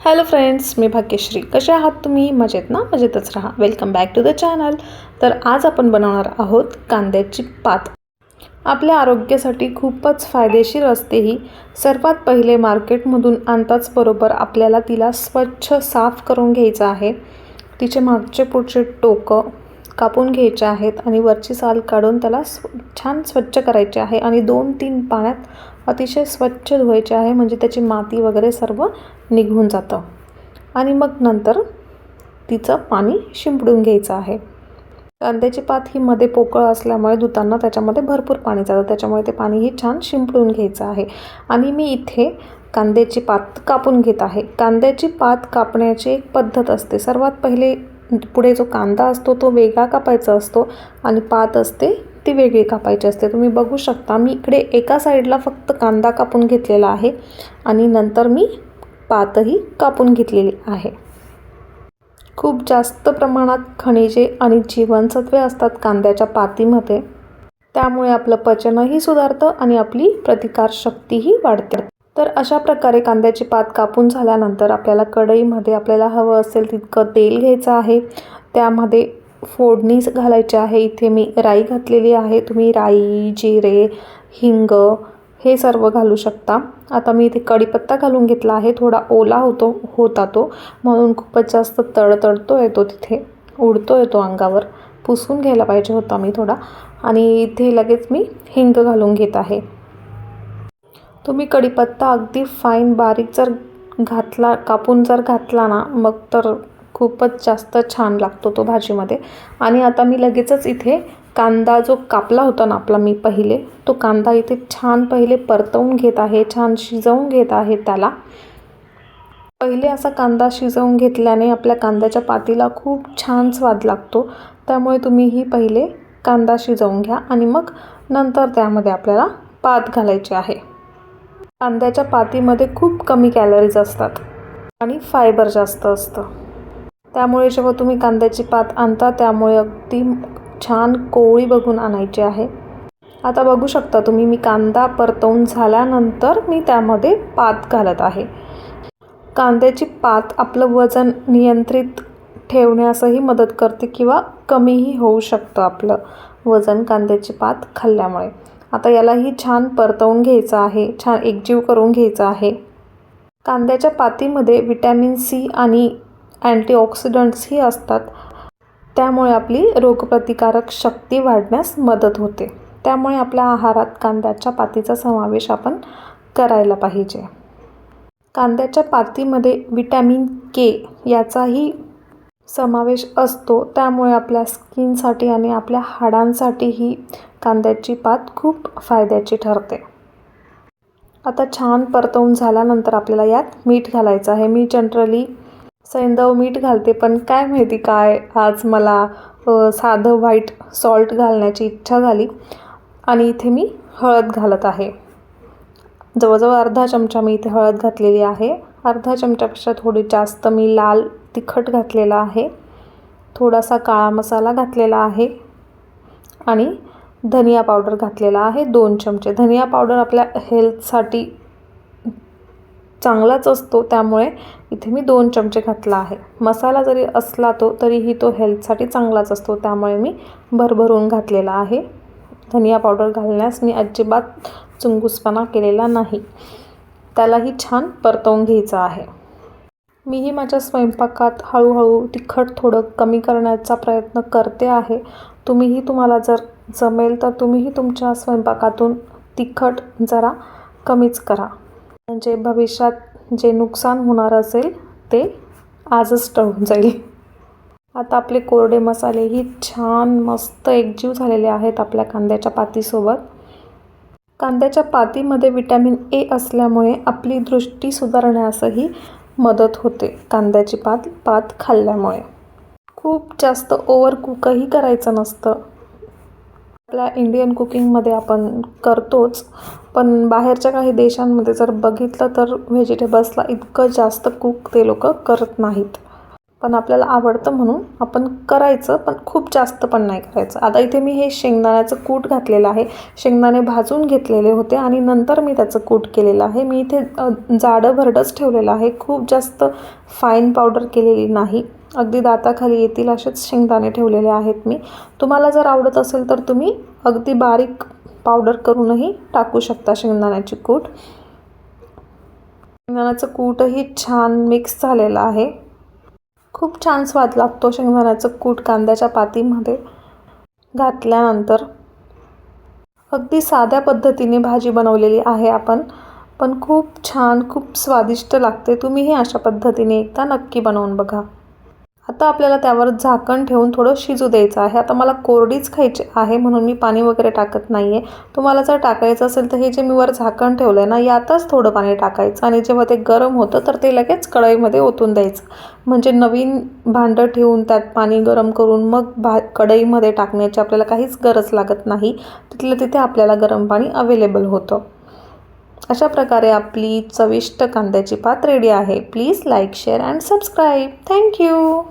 Hello friends मी भाग्यश्री. कसे आहात तुम्ही? मजेत ना? मजेतच राहा. Welcome back to the channel तर आज आपण बनवणार आहोत कांद्याची पात. आपल्या आरोग्यासाठी खूपच फायदेशीर असते ही. सर्वात पहिले मार्केटमधून आणताच बरोबर आपल्याला तिला स्वच्छ साफ करून घ्यायचं आहे. तिचे मागचे पुढचे टोकं कापून घ्यायचे आहेत आणि वरची साल काढून त्याला स्व छान स्वच्छ करायचे आहे आणि दोन तीन पाण्यात अतिशय स्वच्छ धुवायचे आहे म्हणजे त्याची माती वगैरे सर्व निघून जातं. आणि मग नंतर तिचं पाणी शिंपडून घ्यायचं आहे. कांद्याची पात ही मध्ये पोकळ असल्यामुळे धुताना त्याच्यामध्ये भरपूर पाणी जातं. त्याच्यामुळे ते पाणीही छान शिंपडून घ्यायचं आहे. आणि मी इथे कांद्याची पात कापून घेत आहे. कांद्याची पात कापण्याची एक पद्धत असते. सर्वात पहिले पुढे जो कांदा असतो तो वेगळा कापायचा असतो आणि पात असते ती वेगळी कापायची असते. तुम्ही बघू शकता मी इकडे एका साईडला फक्त कांदा कापून घेतलेला आहे आणि नंतर मी पातही कापून घेतलेली आहे. खूप जास्त प्रमाणात खनिजे आणि जीवनसत्वे असतात कांद्याच्या पातीमध्ये. त्यामुळे आपलं पचनही सुधारतं आणि आपली प्रतिकारशक्तीही वाढते. तर अशा प्रकारे कांद्याची पात कापून झाल्यानंतर आपल्याला कढईमध्ये आपल्याला हवं असेल तितकं तेल घ्यायचं आहे. त्यामध्ये फोडणी घालायची आहे. इथे मी राई घातलेली आहे. तुम्ही राई जिरे हिंग हे सर्व घालू शकता. आता मी इथे कढीपत्ता घालून घेतला आहे. थोडा ओला होतो होता तो. म्हणून खूपच जास्त तडतडतो येतो तिथे. उडतो येतो अंगावर. पुसून घ्यायला पाहिजे होता मी थोडा. आणि इथे लगेच मी हिंग घालून घेत आहे. तुम्ही कढीपत्ता अगदी फाईन बारीक जर घातला कापून जर घातला ना मग तर खूपच जास्त छान लागतो तो भाजीमध्ये. आणि आता मी लगेचच इथे कांदा जो कापला होता ना आपला मी पहिले तो कांदा इथे छान पहिले परतवून घेत आहे छान शिजवून घेत आहे त्याला. पहिले असा कांदा शिजवून घेतल्याने आपल्या कांद्याच्या पातीला खूप छान स्वाद लागतो. त्यामुळे तुम्हीही पहिले कांदा शिजवून घ्या आणि मग नंतर त्यामध्ये आपल्याला पात घालायची आहे. कांद्याच्या पातीमध्ये खूप कमी कॅलरीज असतात आणि फायबर जास्त असतं. त्यामुळे जेव्हा तुम्ही कांद्याची पात आणता त्यामुळे अगदी छान कोवळी बघून आणायची आहे. आता बघू शकता तुम्ही मी कांदा परतवून झाल्यानंतर मी त्यामध्ये पात घालत आहे. कांद्याची पात आपलं वजन नियंत्रित ठेवण्यासही मदत करते किंवा कमीही होऊ शकतं आपलं वजन कांद्याची पात खाल्ल्यामुळे. आता यालाही छान परतवून घ्यायचं आहे छान एकजीव करून घ्यायचं आहे. कांद्याच्या पातीमध्ये विटॅमिन सी आणि अँटीऑक्सिडंट्सही असतात. त्यामुळे आपली रोगप्रतिकारक शक्ती वाढण्यास मदत होते. त्यामुळे आपल्या आहारात कांद्याच्या पातीचा समावेश आपण करायला पाहिजे. कांद्याच्या पातीमध्ये विटॅमिन के याचाही समावेश असतो. त्यामुळे आपल्या स्किनसाठी आणि आपल्या हाडांसाठीही कांद्याची पात खूप फायद्याची ठरते. आता छान परतवून झाल्यानंतर आपल्याला यात मीठ घालायचं आहे. मी जनरली सैंदव मीठ घालते पण काय माहिती काय? आज मला साधं व्हाईट सॉल्ट घालण्याची इच्छा झाली आणि इथे मी हळद घालत आहे. जवळजवळ अर्धा चमचा मी इथे हळद घातलेली आहे. अर्धा चमच्यापेक्षा थोडी जास्त मी लाल तिखट घातलेला आहे. थोडासा काळा मसाला घातलेला आहे आणि धनिया पावडर घातलेला आहे दोन चमचे. धनिया पावडर आपल्या हेल्थसाठी चांगलाच असतो त्यामुळे इथे मी दोन चमचे घातला आहे. मसाला जरी असला तो तरीही तो हेल्थसाठी चांगलाच असतो. त्यामुळे मी भरभरून घातलेला आहे. धनिया पावडर घालण्यास मी अजिबात चुंगूसपणा केलेला नाही. त्यालाही छान परतवून घ्यायचं आहे. मीही माझ्या स्वयंपाकात हळूहळू तिखट थोडं कमी करण्याचा प्रयत्न करते आहे. तुम्हीही तुम्हाला जर जमेल तर तुम्हीही तुमच्या स्वयंपाकातून तिखट जरा कमीच करा. म्हणजे भविष्यात जे नुकसान होणार असेल ते आजच टळून जाईल. आता आपले कोरडे मसालेही छान मस्त एकजीव झालेले आहेत आपल्या कांद्याच्या पातीसोबत. कांद्याच्या पातीमध्ये विटॅमिन ए असल्यामुळे आपली दृष्टी सुधारण्यासही मदत होते कांद्याची पात पात खाल्ल्यामुळे. खूप जास्त ओव्हर कुकही करायचं नसतं. आपल्या इंडियन कुकिंगमध्ये आपण करतोच. पण बाहेरच्या काही देशांमध्ये जर बघितलं तर व्हेजिटेबल्सला इतकं जास्त कुक ते लोक करत नाहीत. पण आपल्याला आवडतं म्हणून आपण करायचं पण खूप जास्त पण नाही करायचं. आता इथे मी हे शेंगदाण्याचं कूट घातलेलं आहे. शेंगदाणे भाजून घेतलेले होते आणि नंतर मी त्याचं कूट केलेलं आहे. मी इथे जाडं भरडंच ठेवलेलं आहे. खूप जास्त फाईन पावडर केलेली नाही. अगदी दाताखाली येतील असेच शेंगदाणे ठेवलेले आहेत मी. तुम्हाला जर आवडत असेल तर तुम्ही अगदी बारीक पावडर करूनही टाकू शकता शेंगदाण्याची कूट. शेंगदाण्याचं कूटही छान मिक्स झालेलं आहे. खूप छान स्वाद लागतो शेंगदाण्याचं कूट कांद्याच्या पातीमध्ये घातल्यानंतर. अगदी साध्या पद्धतीने भाजी बनवलेली आहे आपण पण खूप छान खूप स्वादिष्ट लागते. तुम्हीही अशा पद्धतीने एकदा नक्की बनवून बघा. आता आपल्याला त्यावर झाकण ठेवून थोडं शिजू द्यायचं आहे. आता मला कोरडीच खायची आहे म्हणून मी पाणी वगैरे टाकत नाही आहे तुम्हाला जर टाकायचं असेल तर हे जे मी वर झाकण ठेवलं आहे ना यातच थोडं पाणी टाकायचं आणि जेव्हा ते गरम होतं तर ते लगेच कढईमध्ये ओतून द्यायचं. म्हणजे नवीन भांडं ठेवून त्यात पाणी गरम करून मग भा कढईमध्ये टाकण्याची आपल्याला काहीच गरज लागत नाही. तिथल्या तिथे आपल्याला गरम पाणी अवेलेबल होतं. अशा प्रकारे आपली चविष्ट कांद्याची पात रेडी आहे. Please like share and subscribe thank you